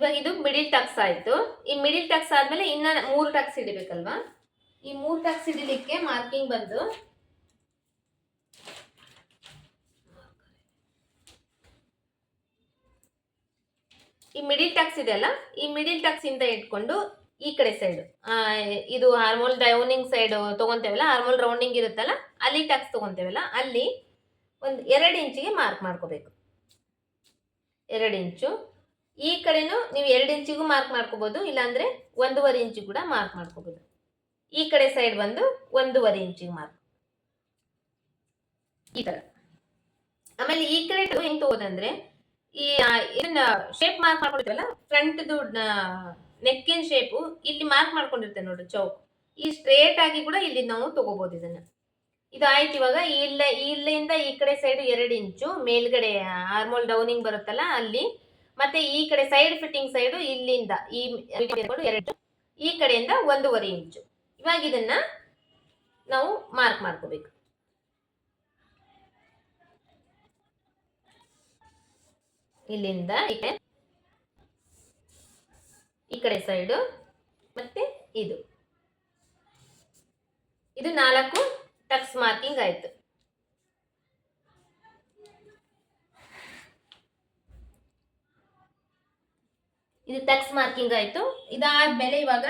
ಇವಾಗ ಇದು middle Tux ಆಯ್ತು. ಈ ಮಿಡಿಲ್ ಟಕ್ಸ್ ಆದಮೇಲೆ ಇನ್ನ ಮೂರು ಟಕ್ಸ್ ಹಿಡಿಬೇಕಲ್ವಾ ಈ ಮೂರು ಟಕ್ಸ್ ಹಿಡಿಲಿಕ್ಕೆ ಮಾರ್ಕಿಂಗ್ ಬಂದು ಈ ಮಿಡಿಲ್ ಟಕ್ಸ್ ಇದೆಯಲ್ಲ ಈ ಮಿಡಿಲ್ ಟಕ್ಸ್ ಇಂದ ಇಟ್ಕೊಂಡು ಈ ಕಡೆ ಸೈಡ್ ಇದು ಹಾರ್ಮೋಲ್ ಡೌನಿಂಗ್ ಸೈಡ್ ತಗೊಂತೇವಲ್ಲ ಹಾರ್ಮೋಲ್ ರೌಂಡಿಂಗ್ ಇರುತ್ತಲ್ಲ, ಅಲ್ಲಿ ಟಕ್ಸ್ ತಗೊಂತೇವಲ್ಲ, ಅಲ್ಲಿ ಒಂದು ಎರಡು ಇಂಚಿಗೆ ಮಾರ್ಕ್ ಮಾಡ್ಕೋಬೇಕು. ಎರಡು ಇಂಚು ಈ ಕಡೆನೂ ನೀವು ಎರಡು ಇಂಚಿಗೂ ಮಾರ್ಕ್ ಮಾಡ್ಕೋಬೋದು, ಇಲ್ಲಾಂದ್ರೆ ಒಂದೂವರೆ ಇಂಚು ಕೂಡ ಮಾರ್ಕ್ ಮಾಡ್ಕೋಬೋದು. ಈ ಕಡೆ ಸೈಡ್ ಬಂದು ಒಂದೂವರೆ ಇಂಚಿಗೆ ಮಾರ್ಕ್ ಈ ತರ. ಆಮೇಲೆ ಈ ಕಡೆ ಹೆಂಗೆ ತಗೋದಂದ್ರೆ ಈ ಇದನ್ನ ಶೇಪ್ ಮಾರ್ಕ್ ಮಾಡ್ಕೊಳ್ತೀವಲ್ಲ ಫ್ರಂಟ್ದು ನೆಕ್ಕಿನ ಶೇಪು ಇಲ್ಲಿ ಮಾರ್ಕ್ ಮಾಡ್ಕೊಂಡಿರ್ತೇವೆ ನೋಡಿ, ಚೌಕ್. ಈ ಸ್ಟ್ರೇಟ್ ಆಗಿ ಕೂಡ ಇಲ್ಲಿ ನಾವು ತಗೋಬಹುದು ಇದನ್ನ. ಇದು ಆಯ್ತು ಇವಾಗ, ಇಲ್ಲ, ಇಲ್ಲಿಂದ ಈ ಕಡೆ ಸೈಡ್ ಎರಡು ಇಂಚು, ಮೇಲ್ಗಡೆ ಹಾರ್ಮೋಲ್ ಡೌನಿಂಗ್ ಬರುತ್ತಲ್ಲ, ಅಲ್ಲಿ ಮತ್ತೆ ಈ ಕಡೆ ಸೈಡ್ ಫಿಟ್ಟಿಂಗ್ ಸೈಡ್ ಇಲ್ಲಿಂದ ಈ ಎರಡು, ಈ ಕಡೆಯಿಂದ ಒಂದೂವರೆ ಇಂಚು ಇವಾಗ ಇದನ್ನ ನಾವು ಮಾರ್ಕ್ ಮಾಡ್ಕೋಬೇಕು. ಇಲ್ಲಿಂದ ಈ ಕಡೆ ಸೈಡು ಮತ್ತೆ ಇದು. ಇದು ನಾಲ್ಕು ಟಕ್ಸ್ ಮಾರ್ಕಿಂಗ್ ಆಯ್ತು. ಇದು ಟೆಕ್ಸ್ ಮಾರ್ಕಿಂಗ್ ಆಯ್ತು. ಇದಾದ್ಮೇಲೆ ಇವಾಗ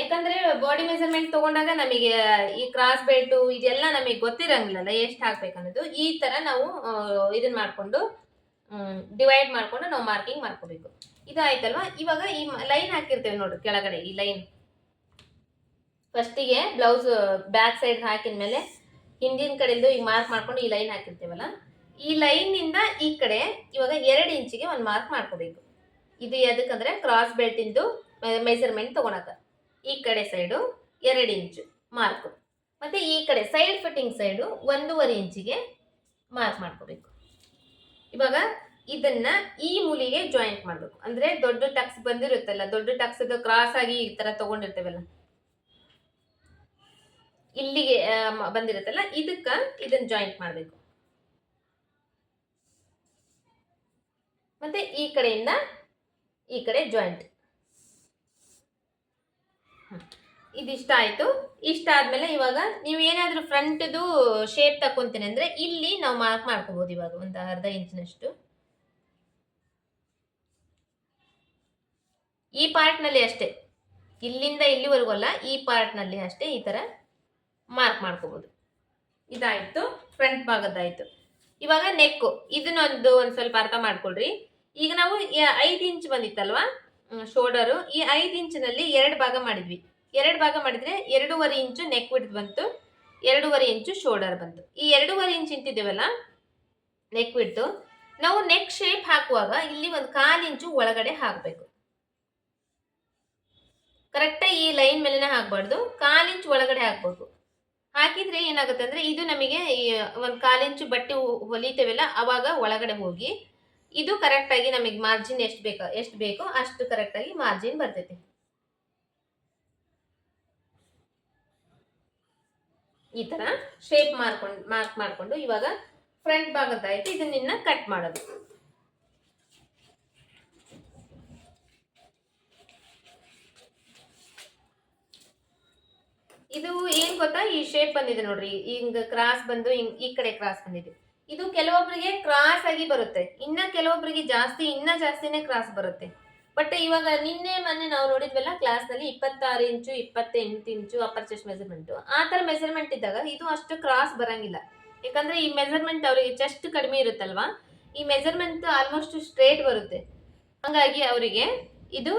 ಯಾಕಂದ್ರೆ ಬಾಡಿ ಮೆಜರ್ಮೆಂಟ್ ತಗೊಂಡಾಗ ನಮಗೆ, ಈ ಕ್ರಾಸ್ ಬೆಲ್ಟು ಇದೆಲ್ಲ ನಮಗೆ ಗೊತ್ತಿರಂಗಿಲ್ಲಲ್ಲ ಎಷ್ಟು ಹಾಕ್ಬೇಕನ್ನೋದು ಈ ತರ ನಾವು ಇದನ್ನ ಮಾಡ್ಕೊಂಡು ಡಿವೈಡ್ ಮಾಡಿಕೊಂಡು ನಾವು ಮಾರ್ಕಿಂಗ್ ಮಾಡ್ಕೋಬೇಕು. ಇದು ಆಯ್ತಲ್ವಾ ಇವಾಗ ಈ ಲೈನ್ ಹಾಕಿರ್ತೇವೆ ನೋಡ್ರಿ ಕೆಳಗಡೆ ಈ ಲೈನ್ ಫಸ್ಟಿಗೆ ಬ್ಲೌಸ್ ಬ್ಯಾಕ್ ಸೈಡ್ ಹಾಕಿದ ಮೇಲೆ ಹಿಂದಿನ ಕಡೆಯಿಂದ ಈಗ ಮಾರ್ಕ್ ಮಾಡ್ಕೊಂಡು ಈ ಲೈನ್ ಹಾಕಿರ್ತೇವಲ್ಲ. ಈ ಲೈನ್ ಇಂದ ಈ ಕಡೆ ಇವಾಗ ಎರಡು ಇಂಚಿಗೆ ಒಂದು ಮಾರ್ಕ್ ಮಾಡ್ಕೋಬೇಕು. ಇದು ಎದಕ್ಕಂದ್ರೆ ಕ್ರಾಸ್ ಬೆಲ್ಟಿಂದು ಮೆಜರ್ಮೆಂಟ್ ತಗೊಳಕ. ಈ ಕಡೆ ಸೈಡು ಎರಡು ಇಂಚು ಮಾರ್ಕ್ ಮತ್ತೆ ಈ ಕಡೆ ಸೈಡ್ ಫಿಟ್ಟಿಂಗ್ ಸೈಡು ಒಂದೂವರೆ ಇಂಚಿಗೆ ಮಾರ್ಕ್ ಮಾಡ್ಕೋಬೇಕು. ಇವಾಗ ಇದನ್ನ ಈ ಮೂಲಿಗೆ ಜಾಯಿಂಟ್ ಮಾಡಬೇಕು. ಅಂದ್ರೆ ದೊಡ್ಡ ಟಕ್ಸ್ ಬಂದಿರುತ್ತಲ್ಲ, ದೊಡ್ಡ ಟಕ್ಸ್ ಕ್ರಾಸ್ ಆಗಿ ಈ ತರ ತಗೊಂಡಿರ್ತೇವಲ್ಲ. ಇಲ್ಲಿಗೆ ಬಂದಿರುತ್ತಲ್ಲ, ಇದಕ್ಕ ಇದನ್ನ ಜಾಯಿಂಟ್ ಮಾಡಬೇಕು. ಮತ್ತೆ ಈ ಕಡೆಯಿಂದ ಈ ಕಡೆ ಜಾಯಿಂಟ್ ಇದಿಷ್ಟ ಆಯ್ತು. ಇಷ್ಟ ಆದ್ಮೇಲೆ ಇವಾಗ ನೀವು ಏನಾದರೂ ಫ್ರಂಟ್ದು ಶೇಪ್ ತಕೊಂತೀನಿ ಅಂದ್ರೆ ಇಲ್ಲಿ ನಾವು ಮಾರ್ಕ್ ಮಾಡ್ಕೋಬಹುದು ಇವಾಗ ಒಂದು ಅರ್ಧ ಇಂಚಿನಷ್ಟು. ಈ ಪಾರ್ಟ್ನಲ್ಲಿ ಅಷ್ಟೇ. ಇಲ್ಲಿಂದ ಇಲ್ಲಿವರೆಗೂ ಅಲ್ಲ, ಈ ಪಾರ್ಟ್ನಲ್ಲಿ ಅಷ್ಟೇ ಈ ತರ ಮಾರ್ಕ್ ಮಾಡ್ಕೋಬಹುದು ಇದಾಯ್ತು. ಫ್ರಂಟ್ ಭಾಗದ್ದಾಯ್ತು. ಇವಾಗ ನೆಕ್ಕು ಇದನ್ನೊಂದು ಒಂದು ಸ್ವಲ್ಪ ಅರ್ಥ ಮಾಡ್ಕೊಳ್ರಿ. ಈಗ ನಾವು ಐದು ಇಂಚ್ ಬಂದಿತ್ತಲ್ವಾ? ಶೋಲ್ಡರು ಈ ಐದು ಇಂಚಿನಲ್ಲಿ ಎರಡು ಭಾಗ ಮಾಡಿದ್ವಿ. ಎರಡು ಭಾಗ ಮಾಡಿದ್ರೆ ಎರಡೂವರೆ ಇಂಚು ನೆಕ್ ವಿಡ್ತ್ ಬಂತು, ಎರಡೂವರೆ ಇಂಚು ಶೋಲ್ಡರ್ ಬಂತು. ಈ ಎರಡೂವರೆ ಇಂಚ್ ಇಂತಿದ್ದೇವಲ್ಲ? ನೆಕ್ ವಿಡ್ತು ನಾವು ನೆಕ್ ಶೇಪ್ ಹಾಕುವಾಗ ಇಲ್ಲಿ ಒಂದು ಕಾಲು ಇಂಚು ಒಳಗಡೆ ಹಾಕಬೇಕು. ಕರೆಕ್ಟಾಗಿ ಈ ಲೈನ್ ಮೇಲೆನೇ ಹಾಕಬಾರ್ದು. ಕಾಲು ಇಂಚು ಒಳಗಡೆ ಹಾಕಬೇಕು. ಹಾಕಿದ್ರೆ ಏನಾಗುತ್ತೆ ಅಂದ್ರೆ ಇದು ನಮಗೆ ಒಂದು ಕಾಲು ಇಂಚು ಬಟ್ಟೆ ಹೊಲಿತೇವಲ್ಲ, ಅವಾಗ ಒಳಗಡೆ ಹೋಗಿ ಇದು ಕರೆಕ್ಟಾಗಿ ನಮಗೆ ಮಾರ್ಜಿನ್ ಎಷ್ಟು ಬೇಕು, ಎಷ್ಟು ಬೇಕೋ ಅಷ್ಟು ಕರೆಕ್ಟಾಗಿ ಮಾರ್ಜಿನ್ ಬರ್ತೈತಿ. ಈ ತರ ಶೇಪ್ ಮಾಡ್ಕೊಂಡು ಮಾರ್ಕ್ ಮಾಡ್ಕೊಂಡು ಇವಾಗ ಫ್ರಂಟ್ ಭಾಗದ್ದಾಯ್ತು ಇದನ್ನ ಕಟ್ ಮಾಡೋದು. ಇದು ಏನ್ ಗೊತ್ತಾ? ಈ ಶೇಪ್ ಬಂದಿದೆ ನೋಡ್ರಿ, ಹಿಂಗ್ ಕ್ರಾಸ್ ಬಂದು ಈ ಕಡೆ ಕ್ರಾಸ್ ಬಂದಿದೆ. ಇದು ಕೆಲವೊಬ್ಬರಿಗೆ ಕ್ರಾಸ್ ಆಗಿ ಬರುತ್ತೆ. ಇನ್ನ ಕೆಲವೊಬ್ಬರಿಗೆ ಜಾಸ್ತಿ, ಇನ್ನ ಜಾಸ್ತಿನೇ ಕ್ರಾಸ್ ಬರುತ್ತೆ. ಬಟ್ ಇವಾಗ ನಿನ್ನೆ, ಮೊನ್ನೆ ನಾವು ನೋಡಿದ್ವಲ್ಲ ಕ್ಲಾಸ್ನಲ್ಲಿ ಇಪ್ಪತ್ತಾರು ಇಂಚು, ಇಪ್ಪತ್ತೆಂಟು ಇಂಚು ಅಪ್ಪರ್ ಚೆಸ್ಟ್ ಮೆಜರ್ಮೆಂಟ್ ಆ ತರ ಮೆಜರ್ಮೆಂಟ್ ಇದ್ದಾಗ ಇದು ಅಷ್ಟು ಕ್ರಾಸ್ ಬರಂಗಿಲ್ಲ. ಯಾಕಂದ್ರೆ ಈ ಮೆಜರ್ಮೆಂಟ್ ಅವರಿಗೆ ಚೆಸ್ಟ್ ಕಡಿಮೆ ಇರುತ್ತಲ್ವಾ? ಈ ಮೆಜರ್ಮೆಂಟ್ ಆಲ್ಮೋಸ್ಟ್ ಸ್ಟ್ರೇಟ್ ಬರುತ್ತೆ. ಹಂಗಾಗಿ ಅವರಿಗೆ ಇದು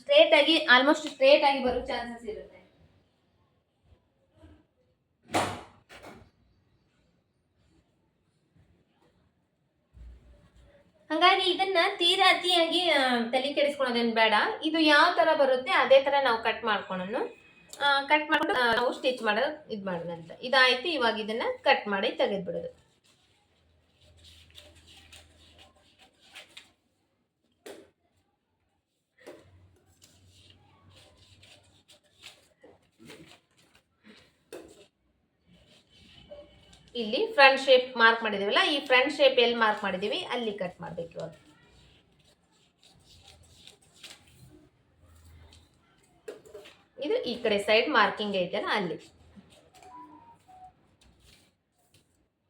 ಸ್ಟ್ರೇಟ್ ಆಗಿ ಆಲ್ಮೋಸ್ಟ್ ಸ್ಟ್ರೇಟ್ ಆಗಿ ಬರೋ ಚಾನ್ಸಸ್ ಇರುತ್ತೆ. ಹಂಗಾಗಿ ಇದನ್ನ ತೀರಾ ಅತಿಯಾಗಿ ತಲೆ ಕೆಡಿಸ್ಕೊಳೋದೇನು ಬೇಡ. ಇದು ಯಾವ ತರ ಬರುತ್ತೆ ಅದೇ ತರ ನಾವು ಕಟ್ ಮಾಡ್ಕೊಳೋಣ. ಕಟ್ ಮಾಡ್ಕೊಂಡು ನಾವು ಸ್ಟಿಚ್ ಮಾಡೋದು ಇದು ಮಾಡೋದಂತ ಇದಾಯ್ತು, ಇವಾಗ ಇದನ್ನ ಕಟ್ ಮಾಡಿ ತೆಗೆದ್ಬಿಡೋದು. ಇಲ್ಲಿ ಫ್ರಂಟ್ ಶೇಪ್ ಮಾರ್ಕ್ ಮಾಡಿದೀವಲ್ಲ, ಈ ಫ್ರಂಟ್ ಶೇಪ್ ಎಲ್ಲಿ ಮಾರ್ಕ್ ಮಾಡಿದ್ದೀವಿ ಅಲ್ಲಿ ಕಟ್ ಮಾಡಬೇಕು ಇವಾಗ. ಇದು ಈ ಕಡೆ ಸೈಡ್ ಮಾರ್ಕಿಂಗ್ ಐತಲ್ಲ ಅಲ್ಲಿ.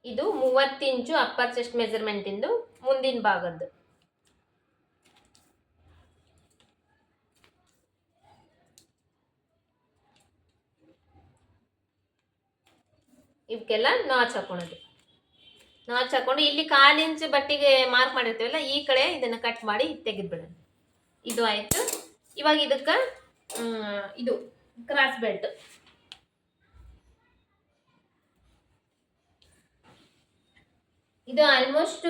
ಇದು ಮೂವತ್ತಿಂಚು ಅಪ್ಪರ್ ಚೆಸ್ಟ್ ಮೆಜರ್ಮೆಂಟಿಂದು ಮುಂದಿನ ಭಾಗದ್ದು. ಇವಕ್ಕೆಲ್ಲ ನಾಚ್ ಹಾಕೊಳೋದು. ನಾಚ್ ಹಾಕೊಂಡು ಇಲ್ಲಿ ಕಾಲು ಇಂಚ್ ಬಟ್ಟಿಗೆ ಮಾರ್ಕ್ ಮಾಡಿರ್ತೀವಲ್ಲ, ಈ ಕಡೆ ಇದನ್ನ ಕಟ್ ಮಾಡಿ ತೆಗೆದ್ಬಿಡೋಣ. ಇದು ಆಯ್ತು. ಇವಾಗ ಇದಕ್ಕೆ ಇದು ಕ್ರಾಸ್ ಬೆಲ್ಟ್ ಇದು ಆಲ್ಮೋಸ್ಟ್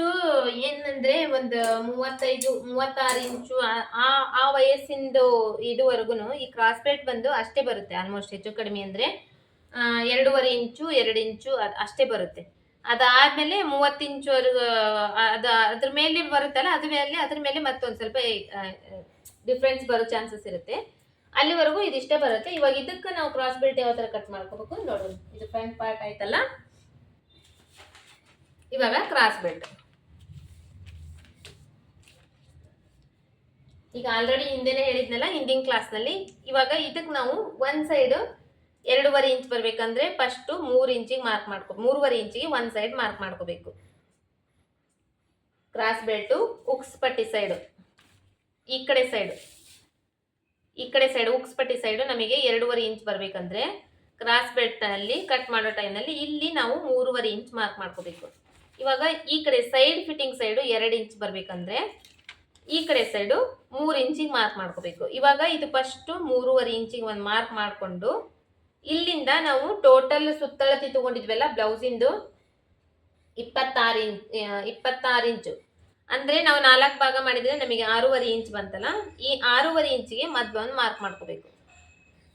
ಏನಂದ್ರೆ ಒಂದು ಮೂವತ್ತೈದು, ಮೂವತ್ತಾರು ಇಂಚು ಆ- ಆ ವಯಸ್ಸಿಂದು ಇದುವರೆಗೂ ಈ ಕ್ರಾಸ್ ಬೆಲ್ಟ್ ಬಂದು ಅಷ್ಟೇ ಬರುತ್ತೆ ಆಲ್ಮೋಸ್ಟ್ ಹೆಚ್ಚು ಕಡಿಮೆ ಅಂದ್ರೆ. ಎರಡೂವರೆ ಇಂಚು, ಎರಡು ಇಂಚು ಅಷ್ಟೇ ಬರುತ್ತೆ. ಅದಾದಮೇಲೆ ಮೂವತ್ತು ಇಂಚು ಅದು, ಅದ್ರ ಮೇಲೆ ಬರುತ್ತಲ್ಲ, ಅದ್ರ ಮೇಲೆ ಅದ್ರ ಮೇಲೆ ಮತ್ತೊಂದು ಸ್ವಲ್ಪ ಡಿಫ್ರೆನ್ಸ್ ಬರೋ ಚಾನ್ಸಸ್ ಇರುತ್ತೆ. ಅಲ್ಲಿವರೆಗೂ ಇದಿಷ್ಟೇ ಬರುತ್ತೆ. ಇವಾಗ ಇದಕ್ಕೆ ನಾವು ಕ್ರಾಸ್ ಬೆಲ್ಟ್ ಯಾವ ಥರ ಕಟ್ ಮಾಡ್ಕೋಬೇಕು ನೋಡೋಣ. ಇದು ಫ್ರಂಟ್ ಪಾರ್ಟ್ ಆಯ್ತಲ್ಲ? ಇವಾಗ ಕ್ರಾಸ್ ಬೆಲ್ಟ್ ಈಗ ಆಲ್ರೆಡಿ ಹಿಂದೆನೆ ಹೇಳಿದ್ನಲ್ಲ, ಹಿಂದಿನ ಕ್ಲಾಸ್ನಲ್ಲಿ ಇವಾಗ ಇದಕ್ಕೆ ನಾವು ಒಂದು ಸೈಡ್ ಎರಡೂವರೆ ಇಂಚ್ ಬರ್ಬೇಕಂದ್ರೆ ಫಸ್ಟ್ ಮೂರು ಇಂಚಿಗೆ ಮಾರ್ಕ್ ಮಾಡ್ಕೊ ಮೂರುವರೆ ಇಂಚಿಗೆ ಒಂದು ಸೈಡ್ ಮಾರ್ಕ್ ಮಾಡ್ಕೋಬೇಕು. ಕ್ರಾಸ್ ಬೆಲ್ಟು ಉಕ್ಸ್ ಪಟ್ಟಿ ಸೈಡು ಈ ಕಡೆ ಸೈಡ್ ಈ ಕಡೆ ಸೈಡ್ ಉಕ್ಸ್ ಪಟ್ಟಿ ಸೈಡು ನಮಗೆ ಎರಡೂವರೆ ಇಂಚ್ ಬರ್ಬೇಕಂದ್ರೆ ಕ್ರಾಸ್ ಬೆಲ್ಟ್ನಲ್ಲಿ ಕಟ್ ಮಾಡೋ ಟೈಮ್ನಲ್ಲಿ ಇಲ್ಲಿ ನಾವು ಮೂರುವರೆ ಇಂಚ್ ಮಾರ್ಕ್ ಮಾಡ್ಕೋಬೇಕು. ಇವಾಗ ಈ ಕಡೆ ಸೈಡ್ ಫಿಟ್ಟಿಂಗ್ ಸೈಡು ಎರಡು ಇಂಚ್ ಬರಬೇಕಂದ್ರೆ ಈ ಕಡೆ ಸೈಡು ಮೂರು ಇಂಚಿಗೆ ಮಾರ್ಕ್ ಮಾಡ್ಕೋಬೇಕು. ಇವಾಗ ಇದು ಫಸ್ಟು ಮೂರುವರೆ ಇಂಚಿಗೆ ಒಂದು ಮಾರ್ಕ್ ಮಾಡಿಕೊಂಡು ಇಲ್ಲಿಂದ ನಾವು ಟೋಟಲ್ ಸುತ್ತಳತಿ ತಗೊಂಡಿದ್ವಲ್ಲ ಬ್ಲೌಸಿಂದು ಇಪ್ಪತ್ತಾರು ಇಂಚ್ ಇಪ್ಪತ್ತಾರು ಇಂಚು. ಅಂದರೆ ನಾವು ನಾಲ್ಕು ಭಾಗ ಮಾಡಿದರೆ ನಮಗೆ ಆರೂವರೆ ಇಂಚ್ ಬಂತಲ್ಲ? ಈ ಆರೂವರೆ ಇಂಚಿಗೆ ಮಧ್ಯವನ್ನು ಮಾರ್ಕ್ ಮಾಡ್ಕೋಬೇಕು.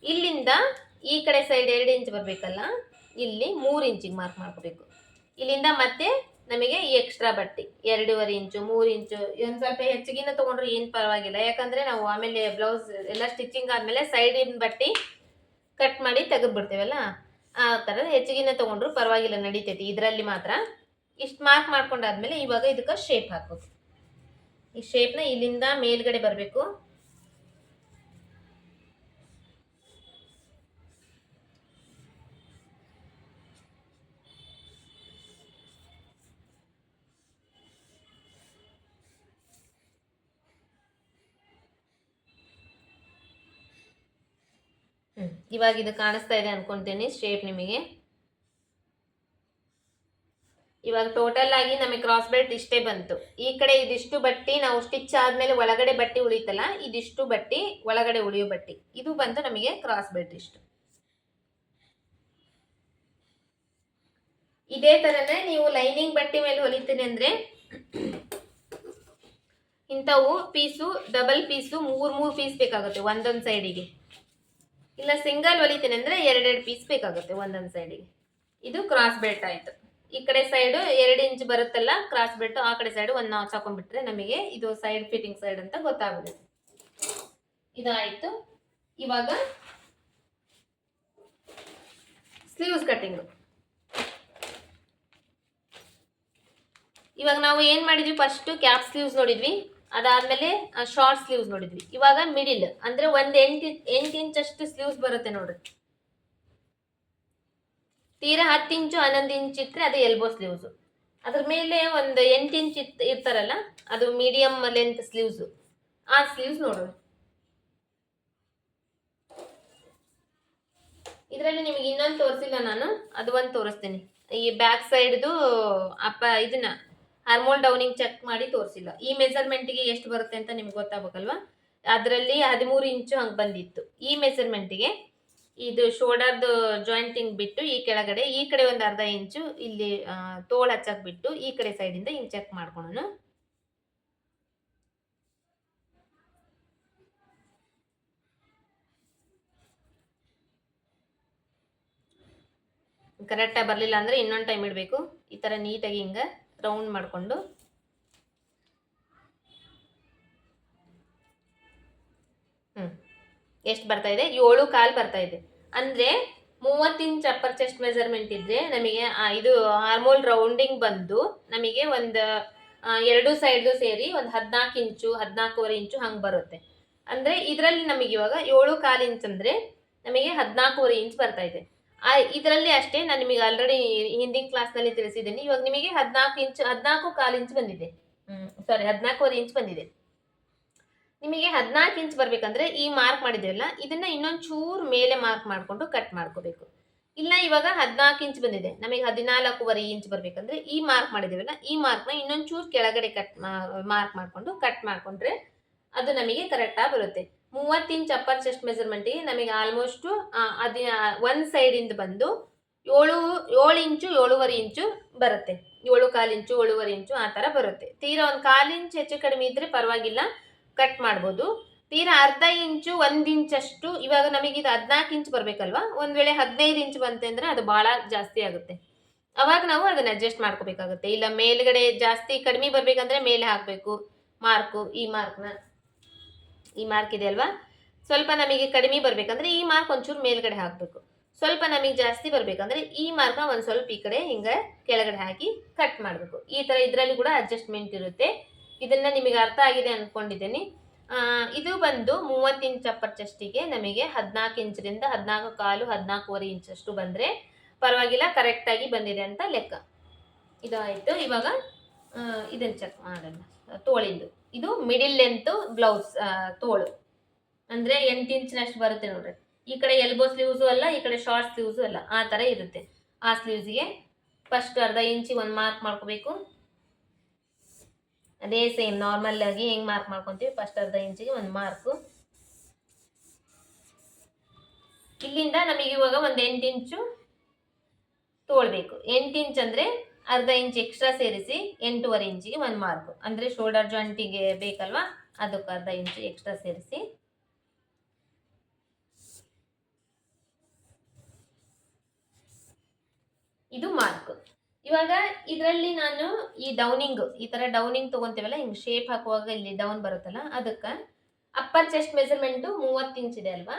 ಇಲ್ಲಿಂದ ಈ ಕಡೆ ಸೈಡ್ ಎರಡು ಇಂಚ್ ಬರಬೇಕಲ್ಲ? ಇಲ್ಲಿ ಮೂರು ಇಂಚಿಗೆ ಮಾರ್ಕ್ ಮಾಡ್ಕೋಬೇಕು. ಇಲ್ಲಿಂದ ಮತ್ತೆ ನಮಗೆ ಈ ಎಕ್ಸ್ಟ್ರಾ ಬಟ್ಟೆ, ಎರಡೂವರೆ ಇಂಚು, ಮೂರು ಇಂಚು ಒಂದು ಸ್ವಲ್ಪ ಹೆಚ್ಚಿಗಿನ ತೊಗೊಂಡ್ರೆ ಏನು ಪರವಾಗಿಲ್ಲ. ಯಾಕಂದರೆ ನಾವು ಆಮೇಲೆ ಬ್ಲೌಸ್ ಎಲ್ಲ ಸ್ಟಿಚಿಂಗ್ ಆದಮೇಲೆ ಸೈಡಿನ ಬಟ್ಟೆ ಕಟ್ ಮಾಡಿ ತೆಗೆದ್ಬಿಡ್ತೇವಲ್ಲ? ಆ ಥರ ಹೆಚ್ಚಿಗೆನೇ ತೊಗೊಂಡ್ರು ಪರವಾಗಿಲ್ಲ, ನಡೀತೈತಿ. ಇದರಲ್ಲಿ ಮಾತ್ರ ಇಷ್ಟು ಮಾರ್ಕ್ ಮಾಡ್ಕೊಂಡಾದ್ಮೇಲೆ ಇವಾಗ ಇದಕ್ಕೆ ಶೇಪ್ ಹಾಕ್ಬೇಕು. ಈ ಶೇಪ್ನ ಇಲ್ಲಿಂದ ಮೇಲ್ಗಡೆ ಬರಬೇಕು. ಇವಾಗ ಇದು ಕಾಣಿಸ್ತಾ ಇದೆ ಅನ್ಕೊಂತೀನಿ ಶೇಪ್ ನಿಮಗೆ. ಇವಾಗ ಟೋಟಲ್ ಆಗಿ ನಮಗೆ ಕ್ರಾಸ್ ಬೆಲ್ಟ್ ಇಷ್ಟೇ ಬಂತು. ಈ ಕಡೆ ಇದಿಷ್ಟು ಬಟ್ಟಿ, ನಾವು ಸ್ಟಿಚ್ ಆದ್ಮೇಲೆ ಒಳಗಡೆ ಬಟ್ಟಿ ಉಳಿತಲ್ಲ, ಇದಿಷ್ಟು ಬಟ್ಟಿ, ಒಳಗಡೆ ಉಳಿಯೋ ಬಟ್ಟಿ. ಇದು ಬಂತು ನಮಗೆ ಕ್ರಾಸ್ ಬೆಲ್ಟ್ ಇಷ್ಟು. ಇದೇ ತರನೇ ನೀವು ಲೈನಿಂಗ್ ಬಟ್ಟಿ ಮೇಲೆ ಹೊಲಿತೀನಿ ಅಂದ್ರೆ, ಇಂಥವು ಪೀಸು ಡಬಲ್ ಪೀಸು, ಮೂರ್, ಮೂರು ಪೀಸ್ ಬೇಕಾಗುತ್ತೆ ಒಂದೊಂದು ಸೈಡಿಗೆ ಇಲ್ಲ ಸಿಂಗಲ್ ಹೊಲಿತೀನಿ ಅಂದರೆ ಎರಡೆರಡು ಪೀಸ್ ಬೇಕಾಗುತ್ತೆ ಒಂದೊಂದು ಸೈಡಿಗೆ ಇದು ಕ್ರಾಸ್ ಬೆಲ್ಟ್ ಆಯ್ತು. ಈ ಕಡೆ ಸೈಡ್ ಎರಡು ಇಂಚ್ ಬರುತ್ತಲ್ಲ ಕ್ರಾಸ್ ಬೆಲ್ಟ್ ಆ ಕಡೆ ಸೈಡ್ ಒಂದು ನಾಚ್ ಹಾಕೊಂಡ್ಬಿಟ್ರೆ ನಮಗೆ ಇದು ಸೈಡ್ ಫಿಟ್ಟಿಂಗ್ ಸೈಡ್ ಅಂತ ಗೊತ್ತಾಗುತ್ತೆ. ಇದಾಯ್ತು. ಇವಾಗ ಸ್ಲೀವ್ಸ್ ಕಟ್ಟಿಂಗು ಇವಾಗ ನಾವು ಏನು ಮಾಡಿದ್ವಿ? ಫಸ್ಟ್ ಕ್ಯಾಪ್ ಸ್ಲೀವ್ಸ್ ನೋಡಿದ್ವಿ. ಅದಾದ್ಮೇಲೆ ಶಾರ್ಟ್ ಸ್ಲೀವ್ಸ್ ನೋಡಿದ್ವಿ. ಇವಾಗ ಮಿಡಿಲ್ ಅಂದ್ರೆ ಒಂದ್ ಎಂಟು ಎಂಟ್ ಇಂಚ್ ಅಷ್ಟು ಸ್ಲೀವ್ಸ್ ಬರುತ್ತೆ ನೋಡ್ರಿ. ತೀರಾ ಹತ್ತು ಇಂಚು, ಹನ್ನೊಂದು ಇಂಚ್ ಇಟ್ಟರೆ ಅದು ಎಲ್ಬೋ ಸ್ಲೀವ್ಸ್ ಅದ್ರ ಮೇಲೆ ಒಂದು ಎಂಟು ಇಂಚ್ ಇರ್ತಾರಲ್ಲ, ಅದು ಮೀಡಿಯಮ್ ಲೆಂತ್ ಸ್ಲೀವ್ಸ್ ಆ ಸ್ಲೀವ್ಸ್ ನೋಡೋಣ ಇದರಲ್ಲಿ ನಿಮಗೆ ಇನ್ನೊಂದು ತೋರಿಸಿಲ್ಲ ನಾನು, ಅದು ಒಂದು ತೋರಿಸ್ತೀನಿ. ಈ ಬ್ಯಾಕ್ ಸೈಡ್ದು ಅಪ್ಪ, ಇದನ್ನ. ಹಾರ್ಮೋನ್ ಡೌನಿಂಗ್ ಚೆಕ್ ಮಾಡಿ ತೋರಿಸಿಲ್ಲ. ಈ ಮೆಸರ್ಮೆಂಟ್ಗೆ ಎಷ್ಟು ಬರುತ್ತೆ ಅಂತ ನಿಮ್ಗೆ ಗೊತ್ತಾಗಬೇಕಲ್ವಾ? ಅದರಲ್ಲಿ ಹದಿಮೂರು ಇಂಚು ಹಂಗೆ ಬಂದಿತ್ತು. ಈ ಮೆಸರ್ಮೆಂಟ್ಗೆ ಇದು ಶೋಲ್ಡರ್ದು ಜಾಯಿಂಟಿಂಗ್ ಬಿಟ್ಟು ಈ ಕೆಳಗಡೆ, ಈ ಕಡೆ ಒಂದು ಅರ್ಧ ಇಂಚು ಇಲ್ಲಿ ತೋಳ ಹಚ್ಚಕ್ ಬಿಟ್ಟು ಈ ಕಡೆ ಸೈಡಿಂದ ಹಿಂಗೆ ಚೆಕ್ ಮಾಡ್ಕೊಳೋಣ. ಕರೆಕ್ಟಾಗಿ ಬರಲಿಲ್ಲ ಅಂದರೆ ಇನ್ನೊಂದು ಟೈಮ್ ಇಡಬೇಕು. ಈ ಥರ ನೀಟಾಗಿ ಹಿಂಗೆ ರೌಂಡ್ ಮಾಡಿಕೊಂಡು ಹ್ಞೂ ಎಷ್ಟು ಬರ್ತಾ ಇದೆ? ಏಳು ಕಾಲು ಬರ್ತಾ ಇದೆ. ಅಂದರೆ ಮೂವತ್ತು ಇಂಚ್ ಅಪ್ಪರ್ ಚೆಸ್ಟ್ ಮೆಜರ್ಮೆಂಟ್ ಇದ್ದರೆ ನಮಗೆ ಇದು ಹಾರ್ಮೋಲ್ ರೌಂಡಿಂಗ್ ಬಂದು ನಮಗೆ ಒಂದು ಎರಡು ಸೈಡ್ದು ಸೇರಿ ಒಂದು ಹದಿನಾಲ್ಕು ಇಂಚು, ಹದಿನಾಲ್ಕೂವರೆ ಇಂಚು ಹಂಗೆ ಬರುತ್ತೆ. ಅಂದರೆ ಇದರಲ್ಲಿ ನಮಗೆ ಇವಾಗ ಏಳು ಕಾಲು ಇಂಚ್ ಅಂದರೆ ನಮಗೆ ಹದಿನಾಲ್ಕೂವರೆ ಇಂಚ್ ಬರ್ತಾ ಇದೆ. ಇದರಲ್ಲಿ ಅಷ್ಟೇ ನಾನು ನಿಮಗೆ ಆಲ್ರೆಡಿ ಹಿಂದಿನ ಕ್ಲಾಸ್ನಲ್ಲಿ ತಿಳಿಸಿದ್ದೀನಿ. ಇವಾಗ ನಿಮಗೆ ಹದಿನಾಲ್ಕು ಇಂಚ್ ಹದಿನಾಲ್ಕು ಕಾಲು ಇಂಚ್ ಬಂದಿದೆ. ಸಾರಿ ಹದಿನಾಲ್ಕೂವರೆ ಇಂಚ್ ಬಂದಿದೆ. ನಿಮಗೆ ಹದಿನಾಲ್ಕು ಇಂಚ್ ಬರ್ಬೇಕಂದ್ರೆ ಈ ಮಾರ್ಕ್ ಮಾಡಿದ್ರಲ್ಲ, ಇದನ್ನ ಇನ್ನೊಂದು ಚೂರು ಮೇಲೆ ಮಾರ್ಕ್ ಮಾಡಿಕೊಂಡು ಕಟ್ ಮಾಡ್ಕೋಬೇಕು. ಇಲ್ಲ, ಇವಾಗ ಹದಿನಾಲ್ಕು ಇಂಚ್ ಬಂದಿದೆ. ನಮಗೆ ಹದಿನಾಲ್ಕೂವರೆ ಇಂಚ್ ಬರ್ಬೇಕಂದ್ರೆ ಈ ಮಾರ್ಕ್ ಮಾಡಿದ್ರಲ್ಲ ಈ ಮಾರ್ಕ್ನ ಇನ್ನೊಂದು ಚೂರು ಕೆಳಗಡೆ ಕಟ್ ಮಾರ್ಕ್ ಮಾಡಿಕೊಂಡು ಕಟ್ ಮಾಡ್ಕೊಂಡ್ರೆ ಅದು ನಮಗೆ ಕರೆಕ್ಟಾಗಿ ಬರುತ್ತೆ. ಮೂವತ್ತು ಇಂಚ್ ಅಪ್ಪರ್ ಚೆಸ್ಟ್ ಮೆಜರ್ಮೆಂಟಿಗೆ ನಮಗೆ ಆಲ್ಮೋಸ್ಟು ಅದಿ ಒಂದು ಸೈಡಿಂದ ಬಂದು ಏಳು ಏಳು ಇಂಚು, ಏಳುವರೆ ಇಂಚು ಬರುತ್ತೆ. ಏಳು ಕಾಲು ಇಂಚು, ಏಳುವರೆ ಇಂಚು ಆ ಥರ ಬರುತ್ತೆ. ತೀರಾ ಒಂದು ಕಾಲು ಇಂಚ್ ಹೆಚ್ಚು ಕಡಿಮೆ ಇದ್ದರೆ ಪರವಾಗಿಲ್ಲ ಕಟ್ ಮಾಡ್ಬೋದು. ತೀರಾ ಅರ್ಧ ಇಂಚು, ಒಂದು ಇಂಚಷ್ಟು, ಇವಾಗ ನಮಗೆ ಇದು ಹದಿನಾಲ್ಕು ಇಂಚ್ ಬರಬೇಕಲ್ವಾ? ಒಂದು ವೇಳೆ ಹದಿನೈದು ಇಂಚ್ ಬಂತೆ ಅಂದರೆ ಅದು ಭಾಳ ಜಾಸ್ತಿ ಆಗುತ್ತೆ. ಅವಾಗ ನಾವು ಅದನ್ನ ಅಡ್ಜಸ್ಟ್ ಮಾಡ್ಕೋಬೇಕಾಗುತ್ತೆ. ಇಲ್ಲ ಮೇಲ್ಗಡೆ ಜಾಸ್ತಿ ಕಡಿಮೆ ಬರಬೇಕಂದ್ರೆ ಮೇಲೆ ಹಾಕಬೇಕು. ಮಾರ್ಕು ಈ ಮಾರ್ಕ್ನ ಈ ಮಾರ್ಕ್ ಇದೆ ಅಲ್ವಾ? ಸ್ವಲ್ಪ ನಮಗೆ ಕಡಿಮೆ ಬರಬೇಕಂದ್ರೆ ಈ ಮಾರ್ಕ್ ಒಂಚೂರು ಮೇಲ್ಗಡೆ ಹಾಕಬೇಕು. ಸ್ವಲ್ಪ ನಮಗೆ ಜಾಸ್ತಿ ಬರಬೇಕಂದ್ರೆ ಈ ಮಾರ್ಕ ಒಂದು ಸ್ವಲ್ಪ ಈ ಕಡೆ ಹಿಂಗೆ ಕೆಳಗಡೆ ಹಾಕಿ ಕಟ್ ಮಾಡಬೇಕು. ಈ ಥರ ಇದರಲ್ಲಿ ಕೂಡ ಅಡ್ಜಸ್ಟ್ಮೆಂಟ್ ಇರುತ್ತೆ. ಇದನ್ನ ನಿಮಗೆ ಅರ್ಥ ಆಗಿದೆ ಅಂದ್ಕೊಂಡಿದ್ದೀನಿ ಇದು ಬಂದು ಮೂವತ್ತು ಇಂಚ್ ಅಪ್ಪರ್ ಚೆಸ್ಟಿಗೆ ನಮಗೆ ಹದಿನಾಲ್ಕು ಇಂಚರಿಂದ ಹದಿನಾಲ್ಕು ಕಾಲು ಹದಿನಾಲ್ಕೂವರೆ ಇಂಚಷ್ಟು ಬಂದರೆ ಪರವಾಗಿಲ್ಲ ಕರೆಕ್ಟಾಗಿ ಬಂದಿದೆ ಅಂತ ಲೆಕ್ಕ. ಇದಾಯಿತು. ಇವಾಗ ಇದನ್ನು ಚೆಕ್ ಮಾಡೋಣ. ತೋಳಿಂದು. ಇದು ಮಿಡಿಲ್ ಲೆಂತ್ ಬ್ಲೌಸ್ ತೋಳು. ಅಂದರೆ ಎಂಟು ಇಂಚಿನಷ್ಟು ಬರುತ್ತೆ ನೋಡ್ರಿ. ಈ ಕಡೆ ಎಲ್ಬೋ ಸ್ಲೀವ್ಸು ಅಲ್ಲ, ಈ ಕಡೆ ಶಾರ್ಟ್ ಸ್ಲೀವ್ಸು ಅಲ್ಲ, ಆ ಥರ ಇರುತ್ತೆ. ಆ ಸ್ಲೀವ್ಸ್ಗೆ ಫಸ್ಟ್ ಅರ್ಧ ಇಂಚಿ ಒಂದು ಮಾರ್ಕ್ ಮಾಡ್ಕೋಬೇಕು. ಅದೇ ಸೇಮ್ ನಾರ್ಮಲ್ ಆಗಿ ಹೆಂಗ್ ಮಾರ್ಕ್ ಮಾಡ್ಕೊಂತೀವಿ? ಫಸ್ಟ್ ಅರ್ಧ ಇಂಚಿಗೆ ಒಂದು ಮಾರ್ಕು ಇಲ್ಲಿಂದ ನಮಗೆ ಇವಾಗ ಒಂದು ಎಂಟು ಇಂಚು ತೋಳ್ಬೇಕು. ಎಂಟು ಇಂಚ್ ಅಂದರೆ ಅರ್ಧ ಇಂಚ್ ಎಕ್ಸ್ಟ್ರಾ ಸೇರಿಸಿ ಎಂಟೂವರೆ ಇಂಚಿಗೆ ಒಂದು ಮಾರ್ಕು ಅಂದರೆ ಶೋಲ್ಡರ್ ಜಾಯಿಂಟಿಗೆ ಬೇಕಲ್ವಾ? ಅದಕ್ಕೆ ಅರ್ಧ ಇಂಚು ಎಕ್ಸ್ಟ್ರಾ ಸೇರಿಸಿ. ಇದು ಮಾರ್ಕ್ ಇವಾಗ ಇದರಲ್ಲಿ ನಾನು ಈ ಡೌನಿಂಗ್ ಈ ತರ ಡೌನಿಂಗ್ ತಗೊಂತೀವಲ್ಲ, ಹಿಂಗೆ ಶೇಪ್ ಹಾಕುವಾಗ ಇಲ್ಲಿ ಡೌನ್ ಬರುತ್ತಲ್ಲ, ಅದಕ್ಕೆ ಅಪ್ಪರ್ ಚೆಸ್ಟ್ ಮೆಜರ್ಮೆಂಟು ಮೂವತ್ತು ಇಂಚ್ ಇದೆ ಅಲ್ವಾ?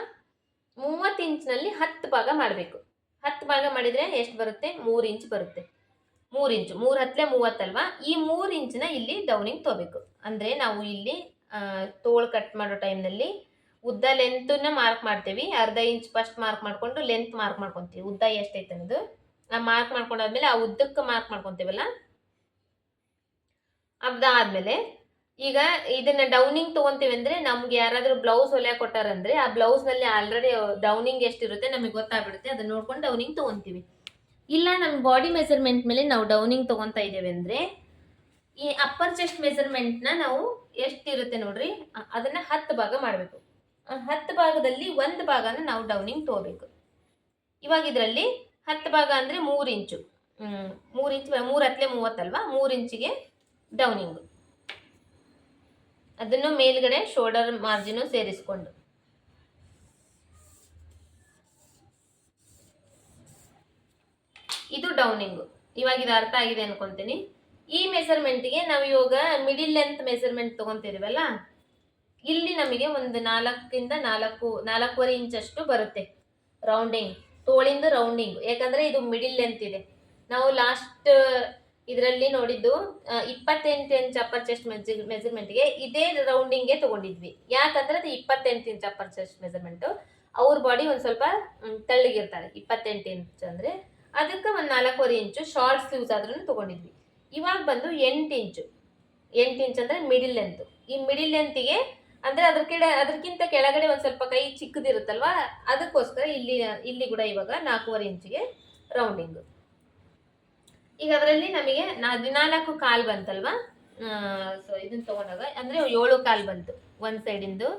ಮೂವತ್ತು ಇಂಚ್ನಲ್ಲಿ ಹತ್ತು ಭಾಗ ಮಾಡಬೇಕು. ಹತ್ತು ಭಾಗ ಮಾಡಿದರೆ ಎಷ್ಟು ಬರುತ್ತೆ? ಮೂರು ಇಂಚ್ ಬರುತ್ತೆ. ಮೂರು ಇಂಚು, ಮೂರು ಹತ್ತಲೆ ಮೂವತ್ತಲ್ವಾ? ಈ ಮೂರು ಇಂಚಿನ ಇಲ್ಲಿ ಡೌನಿಂಗ್ ತಗೋಬೇಕು ಅಂದರೆ ನಾವು ಇಲ್ಲಿ ತೋಳು ಕಟ್ ಮಾಡೋ ಟೈಮ್ನಲ್ಲಿ ಉದ್ದ ಲೆಂತನ್ನ ಮಾರ್ಕ್ ಮಾಡ್ತೀವಿ. ಅರ್ಧ ಇಂಚ್ ಫಸ್ಟ್ ಮಾರ್ಕ್ ಮಾಡಿಕೊಂಡು ಲೆಂತ್ ಮಾರ್ಕ್ ಮಾಡ್ಕೊತೀವಿ. ಉದ್ದ ಎಷ್ಟೈತೆ ಅನ್ನೋದು. ಆ ಮಾರ್ಕ್ ಮಾಡ್ಕೊಂಡಾದ್ಮೇಲೆ ಆ ಉದ್ದಕ್ಕೆ ಮಾರ್ಕ್ ಮಾಡ್ಕೊಂತೀವಲ್ಲ? ಅದಾದ್ಮೇಲೆ ಈಗ ಇದನ್ನ ಡೌನಿಂಗ್ ತಗೊಂತೀವಿ ಅಂದ್ರೆ ನಮ್ಗೆ ಯಾರಾದರೂ ಬ್ಲೌಸ್ ಹೊಲೆ ಕೊಟ್ಟಾರಂದ್ರೆ ಆ ಬ್ಲೌಸ್ನಲ್ಲಿ ಆಲ್ರೆಡಿ ಡೌನಿಂಗ್ ಎಷ್ಟಿರುತ್ತೆ ನಮಗೆ ಗೊತ್ತಾಗ್ಬಿಡುತ್ತೆ. ಅದನ್ನ ನೋಡ್ಕೊಂಡು ಡೌನಿಂಗ್ ತಗೊಂತೀವಿ. ಇಲ್ಲ ನಮ್ಮ ಬಾಡಿ ಮೆಜರ್ಮೆಂಟ್ ಮೇಲೆ ನಾವು ಡೌನಿಂಗ್ ತಗೊಂತಾ ಇದ್ದೇವೆ ಅಂದರೆ, ಈ ಅಪ್ಪರ್ ಚೆಸ್ಟ್ ಮೆಜರ್ಮೆಂಟ್ನ ನಾವು ಎಷ್ಟಿರುತ್ತೆ ನೋಡ್ರಿ? ಅದನ್ನು ಅದನ್ನ ಹತ್ತು ಭಾಗ ಮಾಡಬೇಕು. ಹತ್ತು ಭಾಗದಲ್ಲಿ ಒಂದು ಭಾಗನ ನಾವು ಡೌನಿಂಗ್ ತಗೋಬೇಕು. ಇವಾಗ ಇದರಲ್ಲಿ ಹತ್ತು ಭಾಗ ಅಂದರೆ ಮೂರು ಇಂಚು. ಮೂರು ಇಂಚ್, ಮೂರು ಹತ್ತಲೆ ಮೂವತ್ತಲ್ವಾ? ಮೂರು ಇಂಚಿಗೆ ಡೌನಿಂಗು ಅದನ್ನು ಮೇಲ್ಗಡೆ ಶೋಲ್ಡರ್ ಮಾರ್ಜಿನು ಸೇರಿಸ್ಕೊಂಡು. ಇದು ಡೌನಿಂಗು ಇವಾಗ ಇದು ಅರ್ಥ ಆಗಿದೆ ಅನ್ಕೊಂತೀನಿ ಈ ಮೆಸರ್ಮೆಂಟ್ಗೆ ನಾವು ಇವಾಗ ಮಿಡಿಲ್ ಲೆಂತ್ ಮೆಸರ್ಮೆಂಟ್ ತಗೊಂತಿದೀವಲ್ಲ? ಇಲ್ಲಿ ನಮಗೆ ಒಂದು ನಾಲ್ಕಿಂದ ನಾಲ್ಕು, ನಾಲ್ಕೂವರೆ ಇಂಚಷ್ಟು ಬರುತ್ತೆ. ರೌಂಡಿಂಗ್ ತೋಳಿಂದ ರೌಂಡಿಂಗ್ ಯಾಕಂದ್ರೆ ಇದು ಮಿಡಿಲ್ ಲೆಂತ್ ಇದೆ. ನಾವು ಲಾಸ್ಟ್ ಇದರಲ್ಲಿ ನೋಡಿದ್ದು ಇಪ್ಪತ್ತೆಂಟು ಇಂಚ್ ಅಪ್ಪರ್ ಚೆಸ್ಟ್ ಮೆಜರ್ಮೆಂಟ್ಗೆ ಇದೇ ರೌಂಡಿಂಗ್ಗೆ ತಗೊಂಡಿದ್ವಿ. ಯಾಕಂದ್ರೆ ಅದು ಇಪ್ಪತ್ತೆಂಟು ಇಂಚ್ ಅಪ್ಪರ್ ಚೆಸ್ಟ್ ಮೆಜರ್ಮೆಂಟು ಅವ್ರ ಬಾಡಿ ಒಂದು ಸ್ವಲ್ಪ ತೆಳ್ಳಗಿರ್ತಾರೆ. ಇಪ್ಪತ್ತೆಂಟು ಇಂಚ್ ಅಂದರೆ. ಅದಕ್ಕೆ ಒಂದು ನಾಲ್ಕೂವರೆ ಇಂಚು ಶಾರ್ಟ್ ಸ್ಲೀವ್ಸ್ ಆದ್ರೂ ತಗೊಂಡಿದ್ವಿ. ಇವಾಗ ಬಂದು ಎಂಟು ಇಂಚು. ಎಂಟು ಇಂಚ್ ಅಂದರೆ ಮಿಡಿಲ್ ಲೆಂತ್ ಈ ಮಿಡಿಲ್ ಲೆಂತಿಗೆ ಅಂದರೆ ಅದ್ರ ಕೆಳ ಅದಕ್ಕಿಂತ ಕೆಳಗಡೆ ಒಂದು ಸ್ವಲ್ಪ ಕೈ ಚಿಕ್ಕದಿರುತ್ತಲ್ವಾ, ಅದಕ್ಕೋಸ್ಕರ ಇಲ್ಲಿ ಇಲ್ಲಿ ಕೂಡ ಇವಾಗ ನಾಲ್ಕೂವರೆ ಇಂಚಿಗೆ ರೌಂಡಿಂಗು ಈಗ ಅದರಲ್ಲಿ ನಮಗೆ ನಾ, ಹದಿನಾಲ್ಕು ಕಾಲು ಬಂತಲ್ವಾ? ಸೊ ಇದನ್ನ ತಗೊಂಡಾಗ ಅಂದರೆ ಏಳು ಕಾಲು ಬಂತು. ಒಂದು ಸೈಡಿಂದು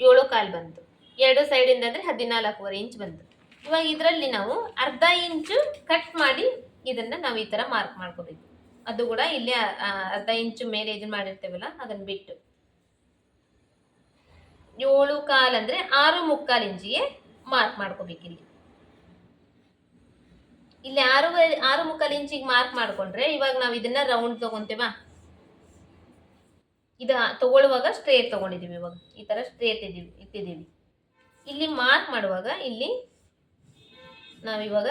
ಏಳು ಕಾಲು ಬಂತು. ಎರಡು ಸೈಡಿಂದ ಅಂದರೆ ಹದಿನಾಲ್ಕೂವರೆ ಇಂಚ್ ಬಂತು. ಇವಾಗ ಇದರಲ್ಲಿ ನಾವು ಅರ್ಧ ಇಂಚು ಕಟ್ ಮಾಡಿ ಇದನ್ನ ನಾವು ಈ ಥರ ಮಾರ್ಕ್ ಮಾಡ್ಕೋಬೇಕು. ಅದು ಕೂಡ ಇಲ್ಲಿ ಅರ್ಧ ಇಂಚು ಮೇಲೆ ಇದನ್ನ ಮಾಡಿರ್ತೇವಲ್ಲ, ಅದನ್ನ ಬಿಟ್ಟು. ಏಳು ಕಾಲ್ ಅಂದ್ರೆ ಆರು ಮುಕ್ಕಾಲು ಇಂಚಿಗೆ ಮಾರ್ಕ್ ಮಾಡ್ಕೋಬೇಕು ಇಲ್ಲಿ. ಇಲ್ಲಿ ಆರು ಆರು ಮುಕ್ಕಾಲು ಇಂಚಿಗೆ ಮಾರ್ಕ್ ಮಾಡ್ಕೊಂಡ್ರೆ ಇವಾಗ ನಾವು ಇದನ್ನ ರೌಂಡ್ ತಗೊಂತೇವ? ಇದು ತಗೊಳ್ಳುವಾಗ ಸ್ಟ್ರೇಟ್ ತಗೊಂಡಿದೀವಿ ಇವಾಗ. ಈ ತರ ಸ್ಟ್ರೇಟ್ ಇದ್ದೀವಿ, ಇಟ್ಟಿದ್ದೀವಿ. ಇಲ್ಲಿ ಮಾರ್ಕ್ ಮಾಡುವಾಗ ಇಲ್ಲಿ ನಾವಿವಾಗ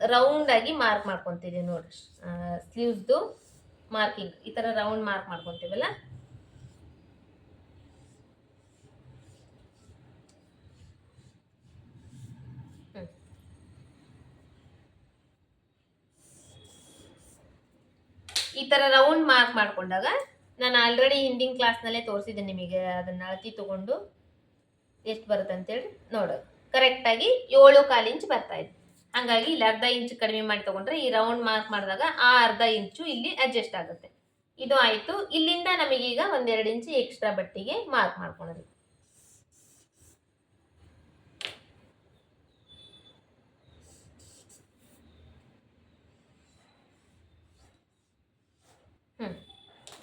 ರೌಂಡಾಗಿ ಮಾರ್ಕ್ ಮಾಡ್ಕೊತಿದ್ದೀವಿ ನೋಡ್ರಿ. ಸ್ಲೀವ್ಸ್ದು ಮಾರ್ಕಿಂಗ್ ಈ ಥರ ರೌಂಡ್ ಮಾರ್ಕ್ ಮಾಡ್ಕೊತೀವಲ್ಲ? ಈ ಥರ ರೌಂಡ್ ಮಾರ್ಕ್ ಮಾಡಿಕೊಂಡಾಗ ನಾನು ಆಲ್ರೆಡಿ ಹಿಂದಿನ ಕ್ಲಾಸ್ನಲ್ಲೇ ತೋರಿಸಿದ್ದೆ ನಿಮಗೆ, ಅದನ್ನು ಅಳತಿ ತೊಗೊಂಡು ಎಷ್ಟು ಬರುತ್ತೆ ಅಂತೇಳಿ ನೋಡೋದು ಕರೆಕ್ಟಾಗಿ ಏಳು ಕಾಲು ಇಂಚ್ ಬರ್ತಾ ಇದೆ. ಹಂಗಾಗಿ ಇಲ್ಲಿ ಅರ್ಧ ಇಂಚು ಕಡಿಮೆ ಮಾಡಿ ತಗೊಂಡ್ರೆ ಈ ರೌಂಡ್ ಮಾರ್ಕ್ ಮಾಡಿದಾಗ ಆ ಅರ್ಧ ಇಂಚು ಇಲ್ಲಿ ಅಡ್ಜಸ್ಟ್ ಆಗುತ್ತೆ. ಇದು ಆಯಿತು. ಇಲ್ಲಿಂದ ನಮಗೀಗ ಒಂದೆರಡು ಇಂಚು ಎಕ್ಸ್ಟ್ರಾ ಬಟ್ಟಿಗೆ ಮಾರ್ಕ್ ಮಾಡ್ಕೊಳ್ಳೋದು. ಹ್ಮ್.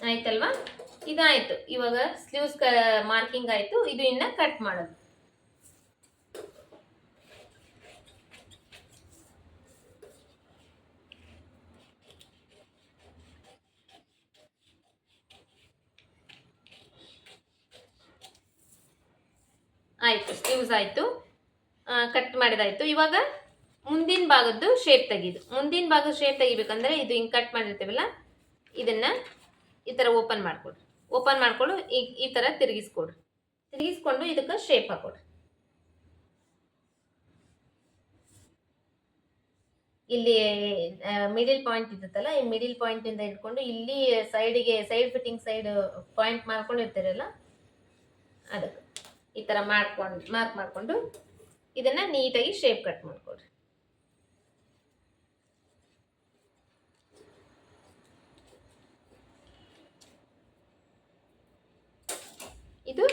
ಆಯ್ತಲ್ವಾ? ಇದಾಯ್ತು. ಇವಾಗ ಸ್ಲೀವ್ಸ್ ಮಾರ್ಕಿಂಗ್ ಆಯ್ತು. ಇದು ಇನ್ನ ಕಟ್ ಮಾಡೋದು. ಆಯ್ತು ಯೂಸ್ ಆಯಿತು ಕಟ್ ಮಾಡಿದಾಯಿತು. ಇವಾಗ ಮುಂದಿನ ಭಾಗದ್ದು ಶೇಪ್ ತೆಗೀದು. ಮುಂದಿನ ಭಾಗದ ಶೇಪ್ ತೆಗಿಬೇಕಂದ್ರೆ ಇದು ಹಿಂಗೆ ಕಟ್ ಮಾಡಿರ್ತೀವಲ್ಲ, ಇದನ್ನ ಈ ಥರ ಓಪನ್ ಮಾಡ್ಕೊಡ್ರಿ ಓಪನ್ ಮಾಡ್ಕೊಂಡು, ಈ ಈ ಥರ ತಿರುಗಿಸ್ಕೊಡ್ರಿ ತಿರುಗಿಸ್ಕೊಂಡು ಇದಕ್ಕೆ ಶೇಪ್ ಹಾಕೊಡ್ರಿ ಇಲ್ಲಿ ಮಿಡಿಲ್ ಪಾಯಿಂಟ್ ಇದ್ದತ್ತಲ್ಲ ಈ ಮಿಡಿಲ್ ಪಾಯಿಂಟಿಂದ ಇಟ್ಕೊಂಡು ಇಲ್ಲಿ ಸೈಡಿಗೆ ಸೈಡ್ ಫಿಟ್ಟಿಂಗ್ ಸೈಡ್ ಪಾಯಿಂಟ್ ಮಾಡ್ಕೊಂಡು ಇರ್ತೀರಲ್ಲ ಅದಕ್ಕೆ. ಈ ಥರ ಮಾಡ್ಕೊಂಡು ಮಾರ್ಕ್ ಮಾಡಿಕೊಂಡು ಇದನ್ನು ನೀಟಾಗಿ ಶೇಪ್ ಕಟ್ ಮಾಡ್ಕೊಡ್ರಿ ಇದು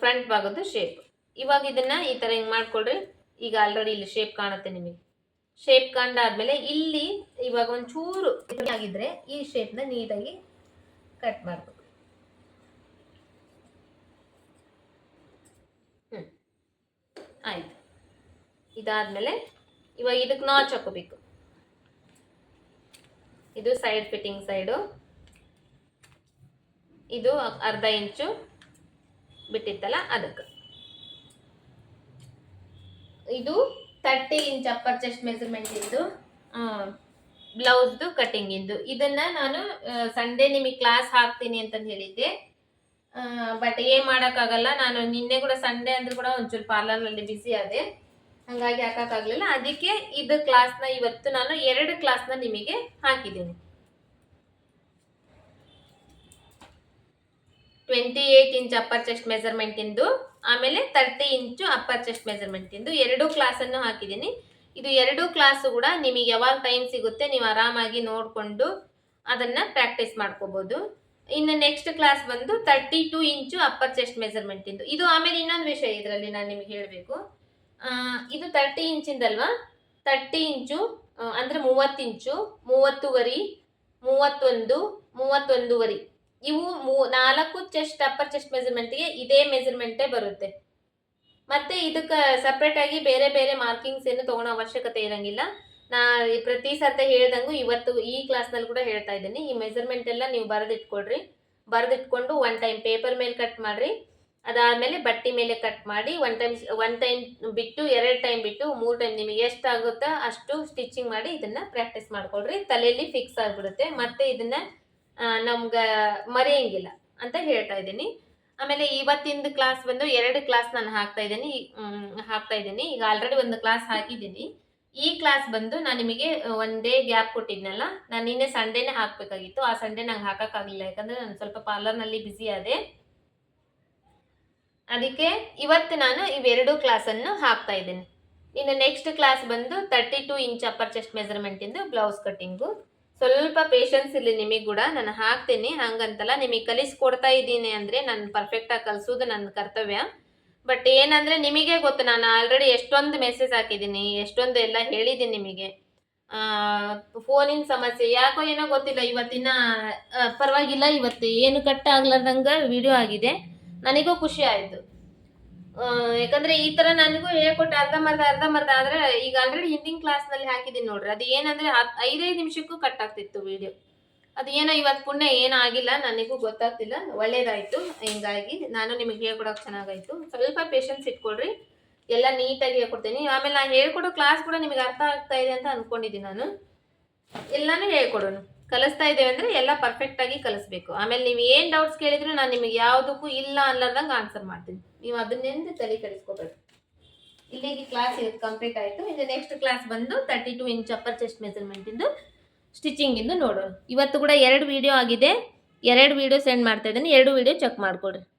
ಫ್ರಂಟ್ ಭಾಗದ ಶೇಪ್ ಇವಾಗ ಇದನ್ನ ಈ ಥರ ಹಿಂಗೆ ಮಾಡ್ಕೊಳ್ರಿ. ಈಗ ಆಲ್ರೆಡಿ ಇಲ್ಲಿ ಶೇಪ್ ಕಾಣುತ್ತೆ ನಿಮಗೆ. ಶೇಪ್ ಕಂಡಾದ್ಮೇಲೆ ಇಲ್ಲಿ ಇವಾಗ ಒಂಚೂರು ಆಗಿದ್ರೆ ಈ ಶೇಪ್ನ ನೀಟಾಗಿ ಕಟ್ ಮಾಡ್ಬೇಕು ಆಯ್ತು. ಇದಾದ್ಮೇಲೆ ಇವಾಗ ಇದಕ್ಕೆ ನಾಚ್ ಹಾಕೋಬೇಕು ಇದು ಸೈಡ್ ಫಿಟ್ಟಿಂಗ್ ಸೈಡು ಇದು ಅರ್ಧ ಇಂಚು ಬಿಟ್ಟಿತ್ತಲ್ಲ ಅದಕ್ಕೆ. ಇದು thirty inch upper chest measurement ಇಂದು ಬ್ಲೌಸ್ದು ಕಟಿಂಗ್ ಇಂದು. ಇದನ್ನ ನಾನು ಸಂಡೇ ನಿಮಗೆ ಕ್ಲಾಸ್ ಹಾಕ್ತೀನಿ ಅಂತ ಹೇಳಿದ್ದೆ. ಬಟ್ ಏನ್ ಮಾಡೋಕ್ಕಾಗಲ್ಲ. ನಾನು ನಿನ್ನೆ ಕೂಡ ಸಂಡೇ ಅಂದ್ರೆ ಕೂಡ ಒಂಚೂರು ಪಾರ್ಲರ್ನಲ್ಲಿ ಬಿಸಿ ಆದೆ. ಹಂಗಾಗಿ ಹಾಕೋಕ್ಕಾಗಲಿಲ್ಲ. ಅದಕ್ಕೆ ಇದು ಕ್ಲಾಸ್ನ ಇವತ್ತು ನಾನು ಎರಡು ಕ್ಲಾಸ್ನ ನಿಮಗೆ ಹಾಕಿದ್ದೀನಿ. Twenty eight inch upper chest measurement ಇಂದು, ಆಮೇಲೆ thirty inch upper chest measurement ಇಂದು. ಎರಡು ಕ್ಲಾಸನ್ನು ಹಾಕಿದ್ದೀನಿ. ಇದು ಎರಡು ಕ್ಲಾಸು ಕೂಡ ನಿಮಗೆ ಯಾವಾಗ ಟೈಮ್ ಸಿಗುತ್ತೆ ನೀವು ಆರಾಮಾಗಿ ನೋಡಿಕೊಂಡು ಅದನ್ನು ಪ್ರಾಕ್ಟೀಸ್ ಮಾಡ್ಕೋಬೋದು. ಇನ್ನು ನೆಕ್ಸ್ಟ್ ಕ್ಲಾಸ್ ಬಂದು thirty two inch upper chest measurement ಇಂದು. ಇದು ಆಮೇಲೆ ಇನ್ನೊಂದು ವಿಷಯ ಇದರಲ್ಲಿ ನಾನು ನಿಮ್ಗೆ ಹೇಳಬೇಕು. ಇದು ತರ್ಟಿ ಇಂಚಿಂದಲ್ವಾ ತರ್ಟಿ ಇಂಚು ಅಂದರೆ ಮೂವತ್ತು ಇಂಚು ಮೂವತ್ತುವರಿ, ಮೂವತ್ತೊಂದು, ಮೂವತ್ತೊಂದುವರಿ. ಇವು ಮೂ, ನಾಲ್ಕು ಚೆಸ್ಟ್ ಅಪ್ಪರ್ ಚೆಸ್ಟ್ ಮೆಜರ್ಮೆಂಟ್ಗೆ ಇದೇ ಮೆಜರ್ಮೆಂಟೇ ಬರುತ್ತೆ. ಮತ್ತೆ ಇದಕ್ಕೆ ಸಪ್ರೇಟ್ ಆಗಿ ಬೇರೆ ಬೇರೆ ಮಾರ್ಕಿಂಗ್ಸ್ ಏನು ತಗೊಳ್ಳೋ ಅವಶ್ಯಕತೆ ಇರಂಗಿಲ್ಲ. ನಾ ಪ್ರತಿ ಸರ್ತಿ ಹೇಳ್ದಂಗು ಇವತ್ತು ಈ ಕ್ಲಾಸ್ನಲ್ಲಿ ಕೂಡ ಹೇಳ್ತಾ ಇದ್ದೀನಿ. ಈ ಮೆಜರ್ಮೆಂಟ್ ಎಲ್ಲ ನೀವು ಬರೆದಿಟ್ಕೊಳ್ರಿ. ಬರೆದಿಟ್ಕೊಂಡು ಒನ್ ಟೈಮ್ ಪೇಪರ್ ಮೇಲೆ ಕಟ್ ಮಾಡ್ರಿ. ಅದಾದ್ಮೇಲೆ ಬಟ್ಟಿ ಮೇಲೆ ಕಟ್ ಮಾಡಿ ಒನ್ ಟೈಮ್ ಒನ್ ಟೈಮ್ ಬಿಟ್ಟು, ಎರಡು ಟೈಮ್ ಬಿಟ್ಟು, ಮೂರು ಟೈಮ್ ನಿಮಗೆ ಎಷ್ಟು ಆಗುತ್ತೋ ಅಷ್ಟು ಸ್ಟಿಚಿಂಗ್ ಮಾಡಿ ಇದನ್ನ ಪ್ರಾಕ್ಟೀಸ್ ಮಾಡ್ಕೊಳ್ರಿ. ತಲೆಯಲ್ಲಿ ಫಿಕ್ಸ್ ಆಗಿಬಿಡುತ್ತೆ. ಮತ್ತೆ ಇದನ್ನ ನಮ್ಗೆ ಮರೆಯಂಗಿಲ್ಲ ಅಂತ ಹೇಳ್ತಾ ಇದ್ದೀನಿ. ಆಮೇಲೆ ಇವತ್ತಿಂದ ಕ್ಲಾಸ್ ಬಂದು ಎರಡು ಕ್ಲಾಸ್ ನಾನು ಹಾಕ್ತಾ ಇದ್ದೀನಿ. ಹಾಕ್ತಾ ಇದ್ದೀನಿ. ಈಗ ಆಲ್ರೆಡಿ ಒಂದು ಕ್ಲಾಸ್ ಹಾಕಿದ್ದೀನಿ. ಈ ಕ್ಲಾಸ್ ಬಂದು ನಾನು ನಿಮಗೆ ಡೇ ಗ್ಯಾಪ್ ಕೊಟ್ಟಿದ್ನಲ್ಲ, ನಾನು ನಿನ್ನೆ ಸಂಡೇನೆ ಹಾಕಬೇಕಾಗಿತ್ತು. ಆ ಸಂಡೇ ನಂಗೆ ಹಾಕೋಕ್ಕಾಗಲಿಲ್ಲ, ಯಾಕಂದರೆ ನಾನು ಸ್ವಲ್ಪ ಪಾರ್ಲರ್ನಲ್ಲಿ ಬ್ಯುಸಿ ಆದೆ. ಅದಕ್ಕೆ ಇವತ್ತು ನಾನು ಇವೆರಡು ಕ್ಲಾಸನ್ನು ಹಾಕ್ತಾ ಇದ್ದೀನಿ. ಇನ್ನು ನೆಕ್ಸ್ಟ್ ಕ್ಲಾಸ್ ಬಂದು thirty two inch upper chest ಮೆಸರ್ಮೆಂಟಿಂದು blouse cutting ಸ್ವಲ್ಪ ಪೇಷನ್ಸ್ ಇರಲಿ ನಿಮಗೆ ಕೂಡ, ನಾನು ಹಾಕ್ತೀನಿ. ಹಂಗಂತಲ್ಲ ನಿಮಗೆ ಕಲಿಸ್ಕೊಡ್ತಾ ಇದ್ದೀನಿ ಅಂದರೆ ನಾನು ಪರ್ಫೆಕ್ಟಾಗಿ ಕಲಿಸೋದು ನನ್ನ ಕರ್ತವ್ಯ. ಬಟ್ ಏನಂದರೆ ನಿಮಗೆ ಗೊತ್ತು, ನಾನು ಆಲ್ರೆಡಿ ಎಷ್ಟೊಂದು ಮೆಸೇಜ್ ಹಾಕಿದ್ದೀನಿ, ಎಷ್ಟೊಂದು ಎಲ್ಲ ಹೇಳಿದ್ದೀನಿ ನಿಮಗೆ. ಫೋನಿನ ಸಮಸ್ಯೆ, ಯಾಕೋ ಏನೋ ಗೊತ್ತಿಲ್ಲ, ಇವತ್ತಿನ ಪರವಾಗಿಲ್ಲ, ಇವತ್ತು ಏನು ಕಟ್ ಆಗ್ಲಾರ್ದಂಗೆ ವಿಡಿಯೋ ಆಗಿದೆ. ನನಗೂ ಖುಷಿ ಆಯಿತು. ಯಾಕಂದ್ರೆ ಈ ತರ ನನಗೂ ಹೇಳ್ಕೊಟ್ಟು ಅರ್ಧ ಮರ್ದ ಆದ್ರೆ ಈಗ ಆಲ್ರೆಡಿ ಹಿಂದಿನ ಕ್ಲಾಸ್ನಲ್ಲಿ ಹಾಕಿದ್ದೀನಿ ನೋಡ್ರಿ. ಅದು ಏನಂದ್ರೆ ಐದೈದು ನಿಮಿಷಕ್ಕೂ ಕಟ್ ಆಗ್ತಿತ್ತು ವಿಡಿಯೋ ಅದು ಏನೋ ಇವತ್ತು ಪುಣ್ಯ ಏನಾಗಿಲ್ಲ, ನನಗೂ ಗೊತ್ತಾಗ್ತಿಲ್ಲ. ಒಳ್ಳೇದಾಯಿತು. ಹಿಂಗಾಗಿ ನಾನು ನಿಮಗೆ ಹೇಳ್ಕೊಡೋಕೆ ಚೆನ್ನಾಗಾಯ್ತು. ಸ್ವಲ್ಪ ಪೇಷನ್ಸ್ ಇಟ್ಕೊಳ್ರಿ. ಎಲ್ಲ ನೀಟಾಗಿ ಹೇಳ್ಕೊಡ್ತೀನಿ ಆಮೇಲೆ ನಾನು ಹೇಳ್ಕೊಡೋ ಕ್ಲಾಸ್ ಕೂಡ ನಿಮಗೆ ಅರ್ಥ ಆಗ್ತಾ ಇದೆ ಅಂತ ಅಂದ್ಕೊಂಡಿದ್ದೀನಿ ನಾನು. ಎಲ್ಲನೂ ಹೇಳ್ಕೊಡೋಣ ಕಲಿಸ್ತಾ ಇದ್ದೇವೆ ಅಂದರೆ ಎಲ್ಲ ಪರ್ಫೆಕ್ಟಾಗಿ ಕಲಿಸ್ಬೇಕು. ಆಮೇಲೆ ನೀವು ಏನು ಡೌಟ್ಸ್ ಕೇಳಿದ್ರು ನಾನು ನಿಮಗೆ ಯಾವುದಕ್ಕೂ ಇಲ್ಲ ಅನ್ಲಾರ್ದಂಗೆ ಆನ್ಸರ್ ಮಾಡ್ತೀನಿ. ನೀವು ಅದನ್ನೆಂದು ತಲೆ ಕೆಡಿಸ್ಕೋಬೇಕು ಇಲ್ಲಿಗೆ ಕ್ಲಾಸ್ ಇವತ್ತು ಕಂಪ್ಲೀಟ್ ಆಯಿತು. ಇದು ನೆಕ್ಸ್ಟ್ ಕ್ಲಾಸ್ ಬಂದು thirty two inch upper chest ಮೆಸರ್ಮೆಂಟಿಂದು ಸ್ಟಿಚಿಂಗಿಂದು ನೋಡೋಣ. ಇವತ್ತು ಕೂಡ ಎರಡು ವಿಡಿಯೋ ಆಗಿದೆ. ಎರಡು ವಿಡಿಯೋ ಸೆಂಡ್ ಮಾಡ್ತಾ ಇದ್ದೀನಿ. ಎರಡು ವಿಡಿಯೋ ಚೆಕ್ ಮಾಡಿಕೊಡ್ರಿ.